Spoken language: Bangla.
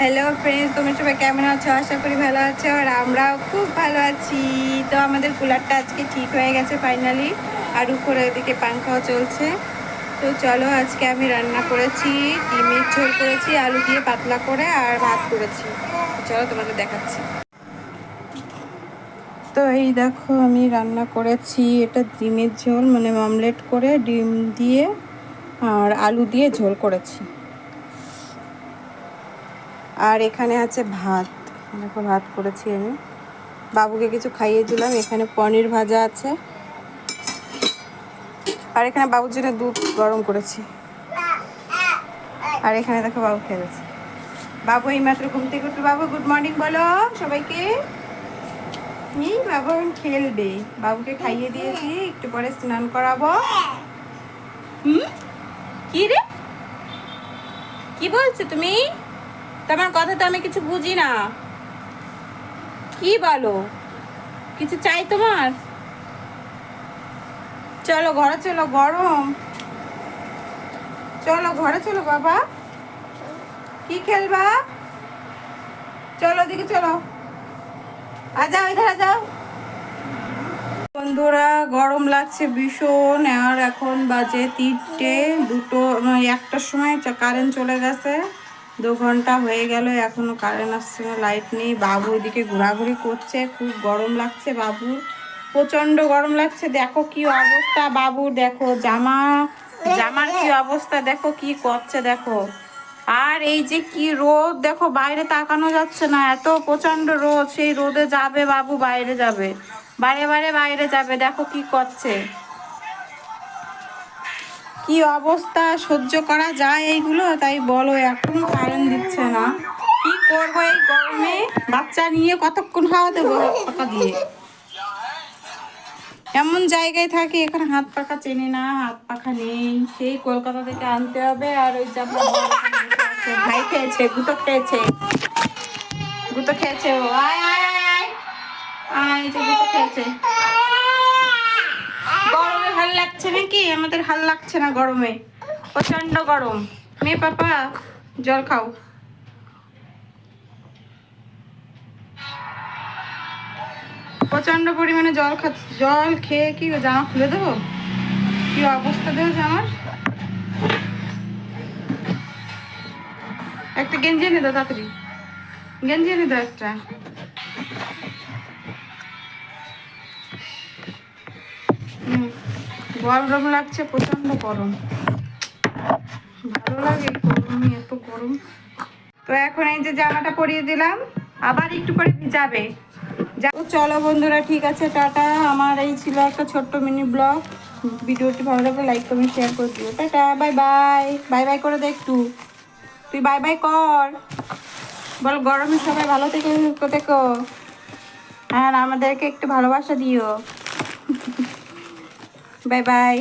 হ্যালো ফ্রেন্ডস তোমরা সবাই কেমন আছো? আশা করি ভালো আছো, আর আমরাও খুব ভালো আছি। তো আমাদের কুলারটা আজকে ঠিক হয়ে গেছে ফাইনালি আর উপরে ওদিকে পাংখাও চলছে। তো চলো, আজকে আমি রান্না করেছি, ডিমের ঝোল করেছি, আলু দিয়ে পাতলা করে আর ভাত করেছি। চলো, তোমাদের দেখাচ্ছি। তো এই দেখো, আমি রান্না করেছি, এটা ডিমের ঝোল মানে অমলেট করে ডিম দিয়ে আর আলু দিয়ে ঝোল করেছি। আর এখানে আছে ভাত। দেখো, ভাত করেছি আমি। বাবুকে কিছু খাইয়ে দিলাম। এখানে পনির ভাজা আছে। আর এখানে বাবুর জন্য দুধ গরম করেছি। আর এখানে দেখো, বাবু খেলেছে বাবু, এই মাত্র ঘুম থেকে উঠল। বাবু গুড মর্নিং বলো সবাইকে। বাবু এখন খেলবে। বাবুকে খাইয়ে দিয়েছি। একটু পরে স্নান করাবো। হুম? কি রে? কি বলছো তুমি? তোমার কথা তো আমি কিছু বুঝি না। কি বলো? কিছু চাই তোমার? চলো, ঘরে চলো, গরম। চলো, ঘরে চলো বাবা। কি খেলবা? চলো দিকে চলো। আ যাও, এধারে যাও। বন্ধুরা, গরম লাগছে ভীষণ, আর এখন বাজে তিনটে, দুটো মানে একটার সময় কারেন্ট চলে গেছে। দু ঘণ্টা হয়ে গেল, এখনও কারেন্ট আসছে না লাইট নেই। বাবু এদিকে ঘোরাঘুরি করছে, খুব গরম লাগছে বাবু। প্রচণ্ড গরম লাগছে, দেখো কি অবস্থা বাবু, দেখো জামা, জামার কি অবস্থা, দেখো কি করছে, দেখো। আর এই যে কি রোদ, দেখো বাইরে তাকানো যাচ্ছে না, এত প্রচণ্ড রোদ, সেই রোদে যাবে বাবু, বাইরে যাবে। বারে বারে বাইরে যাবে, দেখো কি করছে। কি অবস্থা? সহ্য করা যায় এইগুলো? তাই বলো, এখনও কারেন্ট দিচ্ছে না। কি করব এই গরমে? বাচ্চা নিয়ে কতক্ষণ খাওয়া দেবো? হাত পাখা দিয়ে। এমন জায়গায় থাকি, এখানে হাত পাখা চেনে না, হাত পাখা নেই। সেই কলকাতা থেকে আনতে হবে, আর ওই যে। ভাই খেয়েছে গুতো খেয়েছে। গুতো খেয়েছে ও। আয় আয় আয় আয়। গুতো খেয়েছে। লাগছে নাকি? আমাদের হাল লাগছে না গরমে। প্রচণ্ড গরম। মেয়ে পাপা জল খাও। প্রচণ্ড পরিমাণে জল খা জল খেয়ে কি জামা খুলে দেবো? কি অবস্থা দেবো জামার একটা গেঞ্জি এনে দাও তাড়াতাড়ি। গেঞ্জি এনে দাও একটা। হুম, গরম লাগছে প্রচণ্ড গরম। ভালো লাগে এই গরমে, এত গরম। তো এখন এই যে জামাটা পরিয়ে দিলাম, আবার একটু পরে ভিজাবে। চলো বন্ধুরা, ঠিক আছে, টাটা। আমার এই ছিল একটা ছোট্ট মিনি ব্লগ। ভিডিওটি ভালো লাগলে লাইক, কমেন্ট শেয়ার করে দিও। Tata, bye bye. Bye bye করে দে একটু। তুই বাই বাই কর। বল, গরমে সবাই ভালো থেকে থেকো। আর আমাদেরকে একটু ভালোবাসা দিও। Bye bye